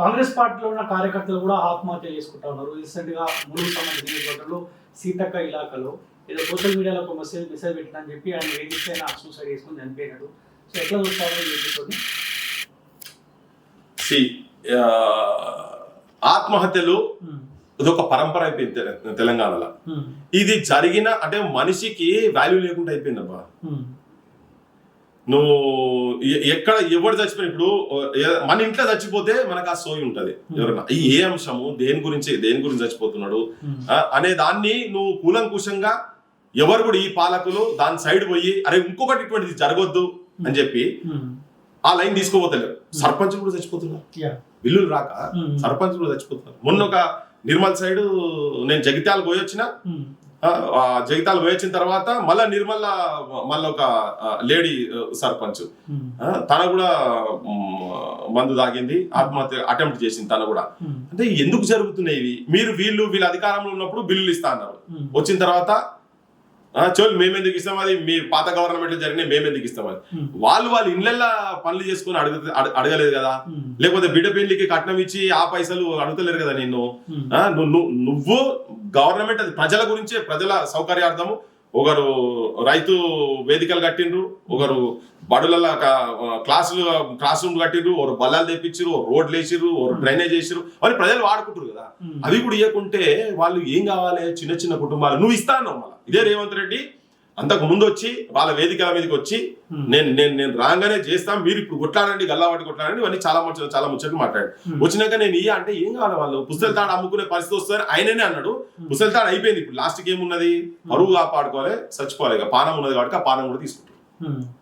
కాంగ్రెస్ పార్టీలో ఉన్న కార్యకర్తలు కూడా ఆత్మహత్య చేసుకుంటా ఉన్నారు. రీసెంట్గా ములుగు సంబంధించిన నియోజకవర్గంలో సీతక్క ఇలాకాలో ఏదో సోషల్ మీడియాలో ఒక మెసేజ్ మెసేజ్ పెట్టినా అని చెప్పి ఆయన వేధిస్తే ఆయన సూసైడ్ చేసుకుని చనిపోయినాడు. సో ఎట్లా చూస్తారు ఎపిసోడ్ని? సి ఆత్మహత్యలు ఉమ్, ఇదొక పరంపర అయిపోయింది తెల- తెలంగాణలో. ఉమ్, ఇది జరిగిన అంటే మనిషికి వాల్యూ లేకుండా అయిపోయిందబ్బా. ఉమ్, నువ్వు ఎక్కడ ఎవరు చచ్చిపోయిన ఇప్పుడు మన ఇంట్లో చచ్చిపోతే మనకు ఆ సోయి ఉంటది. ఎవరన్నా ఈ ఏ అంశము దేని గురించి దేని గురించి చచ్చిపోతున్నాడు? అనే దాన్ని నువ్వు కూలంకుషంగా ఎవరు కూడా ఈ పాలకులు దాని సైడ్ పోయి అరే ఇంకొకటి ఇటువంటిది జరగొద్దు అని చెప్పి ఆ లైన్ తీసుకోపోతలేరు సర్పంచ్ కూడా చచ్చిపోతున్నారు. బిల్లులు రాక సర్పంచ్ కూడా చచ్చిపోతున్నారు. మొన్న ఒక నిర్మల్ సైడ్ నేను జగిత్యాల పోయి వచ్చిన ఆ, పోయి వచ్చిన తర్వాత మళ్ళా నిర్మల్ మళ్ళీ ఒక లేడీ సర్పంచ్. తన కూడా మందు తాగింది ఆత్మహత్య అటెంప్ట్ చేసింది తన కూడా. అంటే ఎందుకు జరుగుతున్నాయి ఇవి? మీరు వీళ్ళు వీళ్ళ అధికారంలో ఉన్నప్పుడు బిల్లులు ఇస్తా అన్నారు. వచ్చిన తర్వాత ఆ, చోల్ మేమెందుకు ఇస్తాం అది? మీ పాత గవర్నమెంట్ జరిగినాయి మేమెందుకు ఇస్తాం అది? ఉమ్, వాళ్ళు వాళ్ళ ఇళ్ళల్లో పనులు చేసుకొని అడగ అడ- అడగలేదు కదా? ఉమ్, లేకపోతే బిడ్డ పెళ్ళికి కట్నం ఇచ్చి ఆ పైసలు అడుగుతలేరు కదా నిన్ను? ను- నువ్వు గవర్నమెంట్ అది ప్రజల గురించే ప్రజల సౌకర్యార్థము. ఒకరు రైతు వేదికలు కట్టిండ్రు ఒకరు బడుల క్లాసులు క్లాస్ రూమ్ కట్టిండ్రు ఒకరు బల్లాలు తెప్పించారు రోడ్లు వేసిర్రు ఒక డ్రైనేజ్ వేసిర్రు అని ప్రజలు వాడుకుంటారు కదా. అవి కూడా ఇవ్వకుంటే వాళ్ళు ఏం కావాలి? చిన్న చిన్న కుటుంబాలు. నువ్వు ఇస్తా అన్నావు మళ్ళీ. ఇదే రేవంత్ రెడ్డి అంతకు ముందు వచ్చి వాళ్ళ వేదికల మీదకి వచ్చి నేను నేను నేను రాగానే చేస్తాం మీరు ఇప్పుడు కొట్లాడండి గల్లావాటి కొట్లాడండి ఇవన్నీ చాలా ముచ్చ చాలా ముచ్చట్లు మాట్లాడు ఉమ్, వచ్చినాక నేను ఇయ్య అంటే ఏం కావాలి వాళ్ళు? పుస్తల తాడు అమ్ముకునే పరిస్థితి వస్తుందని ఆయననే అన్నాడు. పుస్తల తాడు అయిపోయింది. ఇప్పుడు లాస్ట్కి ఏమున్నది? పరువు కాపాడుకోవాలి చచ్చిపోవాలి. ఇక పానం ఉన్నది కాబట్టి ఆ పానం కూడా తీసుకుంటారు.